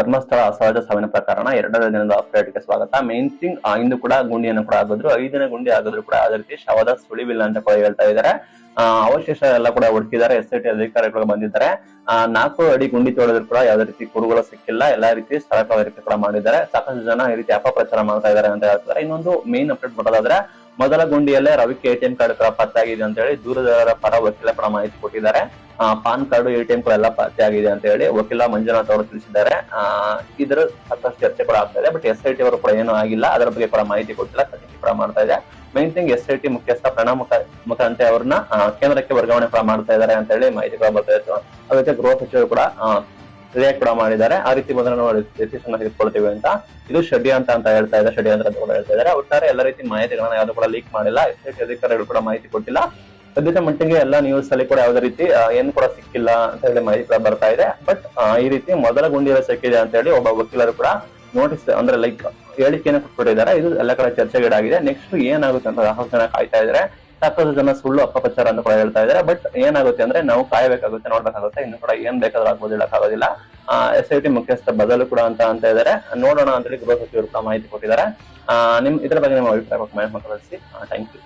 ಧರ್ಮಸ್ಥಳ ಅಸಹಜ ಸಾವಿನ ಪ್ರಕರಣ. ಎರಡನೇ ದಿನದ ಅಪ್ಡೇಟ್ಗೆ ಸ್ವಾಗತ. ಮೇನ್ ಥಿಂಗ್ ಇಂದು ಕೂಡ ಗುಂಡಿಯನ್ನು ಕೂಡ ಆಗಿದ್ರು ಐದನೇ ಗುಂಡಿ ಆಗಿದ್ರು ಕೂಡ ಅದೇ ರೀತಿ ಶವದ ಸುಳಿವಿಲ್ಲ ಅಂತ ಕೂಡ ಹೇಳ್ತಾ ಇದ್ದಾರೆ. ಅವಶೇಷ ಎಲ್ಲ ಕೂಡ ಹುಡುಕಿದ್ದಾರೆ. ಎಸ್ ಐ ಟಿ ಅಧಿಕಾರಿಗಳು ಬಂದಿದ್ದಾರೆ. ನಾಲ್ಕು ಅಡಿ ಗುಂಡಿ ತೋಡಿದ್ರು ಕೂಡ ಯಾವುದೇ ರೀತಿ ಕುರುಗಳು ಸಿಕ್ಕಿಲ್ಲ. ಎಲ್ಲಾ ರೀತಿ ಸ್ಥಳ ಕೂಡ ಮಾಡಿದ್ದಾರೆ. ಸಾಕಷ್ಟು ಜನ ಈ ರೀತಿ ಅಪಪ್ರಚಾರ ಮಾಡ್ತಾ ಇದ್ದಾರೆ ಅಂತ ಹೇಳ್ತಾರೆ. ಇನ್ನೊಂದು ಮೇನ್ ಅಪ್ಡೇಟ್ ಬರೋದಾದ್ರೆ, ಮೊದಲ ಗುಂಡಿಯಲ್ಲೇ ರವಿಕೆ ಎಟಿಎಂ ಕಾರ್ಡ್ ಕೂಡ ಪತ್ತೆಯಾಗಿದೆ ಅಂತ ಹೇಳಿ ದೂರದಾರರ ಪರ ವಕೀಲ ಕೂಡ ಮಾಹಿತಿ ಕೊಟ್ಟಿದ್ದಾರೆ. ಪಾನ್ ಕಾರ್ಡ್ ಎಟಿಎಂ ಕೂಡ ಎಲ್ಲ ಪತ್ತೆ ಆಗಿದೆ ಅಂತ ಹೇಳಿ ವಕೀಲ ಮಂಜುನಾಥ್ ಅವರು ತಿಳಿಸಿದ್ದಾರೆ. ಇದರ ಸಾಕಷ್ಟು ಚರ್ಚೆ ಕೂಡ ಆಗ್ತಾ ಇದೆ, ಬಟ್ ಎಸ್ ಐ ಟಿ ಅವರು ಕೂಡ ಏನೂ ಆಗಿಲ್ಲ. ಅದರ ಬಗ್ಗೆ ಕೂಡ ಮಾಹಿತಿ ಕೊಟ್ಟಿಲ್ಲ, ತನಿಖೆ ಕೂಡ ಮಾಡ್ತಾ ಇದೆ. Main thing S I T ಮುಖ್ಯಸ್ಥ ಪ್ರಣಾಮ್ ಮುಖ ಮುಖಾಂತೆ ಅವ್ರನ್ನ ಕೇಂದ್ರಕ್ಕೆ ವರ್ಗಾವಣೆ ಕೂಡ ಮಾಡ್ತಾ ಇದ್ದಾರೆ ಅಂತ ಹೇಳಿ ಮಾಹಿತಿ ಕೂಡ ಬರ್ತಾ ಇತ್ತು ಅದಕ್ಕೆ ಗೃಹ ಸಚಿವರು ಕೂಡ ರಿಯಾಕ್ಟ್ ಕೂಡ ಮಾಡಿದ್ದಾರೆ. ಆ ರೀತಿ ಮೊದಲು ನಾವು ಡಿಸಿಷನ್ ತೆಗೆದುಕೊಳ್ತೀವಿ ಅಂತ. ಇದು ಷಡ್ಯಂತ ಅಂತ ಹೇಳ್ತಾ ಇದೆ, ಷಡ್ಯಂತ್ರ ಅಂತ ಕೂಡ ಹೇಳ್ತಾ ಇದ್ದಾರೆ. ಒಟ್ಟಾರೆ ಎಲ್ಲ ರೀತಿ ಮಾಹಿತಿಗಳನ್ನ ಯಾವ್ದು ಕೂಡ ಲೀಕ್ ಮಾಡಿಲ್ಲ. ಎಸ್ ಐ ಟಿ ಅಧಿಕಾರಿಗಳು ಕೂಡ ಮಾಹಿತಿ ಕೊಟ್ಟಿಲ್ಲ. ಸದ್ಯದ ಮಟ್ಟಿಗೆ ಎಲ್ಲ ನ್ಯೂಸ್ ಅಲ್ಲಿ ಕೂಡ ಯಾವುದೇ ರೀತಿ ಏನು ಕೂಡ ಸಿಕ್ಕಿಲ್ಲ ಅಂತ ಹೇಳಿ ಮಾಹಿತಿ ಕೂಡ ಬರ್ತಾ ಇದೆ. ಬಟ್ ಈ ರೀತಿ ಮೊದಲ ಗುಂಡಿಯಲ್ಲಿ ಸಿಕ್ಕಿದೆ ಅಂತ ಹೇಳಿ ಒಬ್ಬ ವಕೀಲರು ಕೂಡ ನೋಟಿಸ್ ಅಂದ್ರೆ ಲೈಕ್ ಹೇಳಿಕೆಯನ್ನು ಕೊಟ್ಬಿಟ್ಟಿದ್ದಾರೆ ಇದು ಎಲ್ಲ ಕಡೆ ಚರ್ಚೆಗೀಡಾಗಿದೆ. ನೆಕ್ಸ್ಟ್ ಏನಾಗುತ್ತೆ ಅಂತ ಸಾಕಷ್ಟು ಜನ ಕಾಯ್ತಾ ಇದ್ದಾರೆ. ಸಾಕಷ್ಟು ಜನ ಸುಳ್ಳು ಅಪಪ್ರಚಾರ ಅಂತ ಕೂಡ ಹೇಳ್ತಾ ಇದ್ದಾರೆ. ಬಟ್ ಏನಾಗುತ್ತೆ ಅಂದ್ರೆ ನಾವು ಕಾಯಬೇಕಾಗುತ್ತೆ, ನೋಡ್ಬೇಕಾಗುತ್ತೆ. ಇನ್ನು ಕೂಡ ಏನ್ ಬೇಕಾದ್ರೂ ಆಗ್ಬೋದು ಹೇಳಕ್ಕಾಗೋದಿಲ್ಲ ಎಸ್ ಐ ಟಿ ಮುಖ್ಯಸ್ಥ ಬದಲು ಕೂಡ ಅಂತ ಅಂತ ಇದ್ದಾರೆ. ನೋಡೋಣ ಅಂತ ಹೇಳಿ ಗೃಹ ಸಚಿವರು ಕೂಡ ಮಾಹಿತಿ ಕೊಟ್ಟಿದ್ದಾರೆ. ನಿಮ್, ಇದ್ರ ಬಗ್ಗೆ ನಿಮ್ಮ ಅಭಿಪ್ರಾಯ ಕಮೆಂಟ್ ಮಾಡಿ ಥ್ಯಾಂಕ್ ಯು